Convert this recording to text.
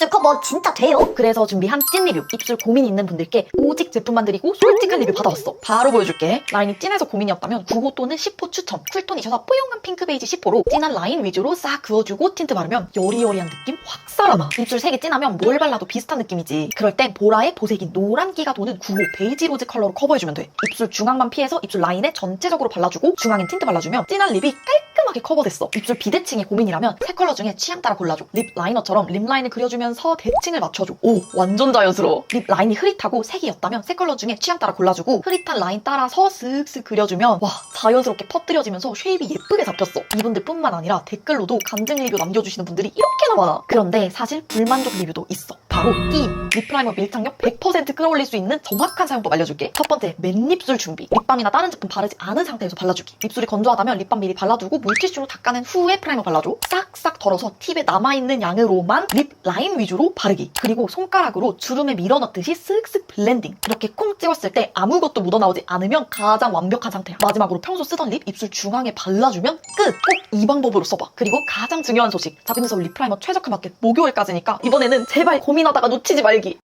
입술 커버 진짜 돼요? 그래서 준비한 찐 리뷰 입술 고민 있는 분들께 오직 제품만 드리고 솔직한 리뷰 받아왔어. 바로 보여줄게. 라인이 진해서 고민이었다면 9호 또는 10호 추천. 쿨톤이셔서 뽀용한 핑크 베이지 10호로 진한 라인 위주로 싹 그어주고 틴트 바르면 여리여리한 느낌 확 살아나. 입술 색이 진하면 뭘 발라도 비슷한 느낌이지. 그럴 땐 보라의 보색인 노란기가 도는 9호 베이지 로즈 컬러로 커버해주면 돼. 입술 중앙만 피해서 입술 라인에 전체적으로 발라주고 중앙엔 틴트 발라주면 진한 립이 깔끔 하게 커버됐어. 입술 비대칭이 고민이라면 세 컬러 중에 취향 따라 골라줘. 립 라이너처럼 립 라인을 그려주면서 대칭을 맞춰줘. 오 완전 자연스러워. 립 라인이 흐릿하고 색이었다면 세 컬러 중에 취향 따라 골라주고 흐릿한 라인 따라서 슥슥 그려주면 와 자연스럽게 퍼뜨려지면서 쉐입이 예쁘게 잡혔어. 이분들 뿐만 아니라 댓글로도 간증 리뷰 남겨주시는 분들이 이렇게나 많아. 그런데 사실 불만족 리뷰도 있어 바로 이 립프라이머 밀착력 100% 끌어올릴 수 있는 정확한 사용법 알려줄게. 첫 번째 맨입술 준비. 립밤이나 다른 제품 바르지 않은 상태에서 발라주기. 립술이 건조하다면 립밤 미리 발라두고 물티슈로 닦아낸 후에 프라이머 발라줘. 싹싹 덜어서 팁에 남아있는 양으로만 립 라인 위주로 바르기. 그리고 손가락으로 주름에 밀어넣듯이 쓱쓱 블렌딩. 이렇게 콩 찍었을 때 아무것도 묻어나오지 않으면 가장 완벽한 상태야. 마지막으로 평소 쓰던 립 입술 중앙에 발라주면 끝! 꼭 이 방법으로 써봐. 그리고 가장 중요한 소식. 자비누 서울 립 프라이머 최저가 마켓 목요일까지니까 이번에는 제발 고민하다가 놓치지 말기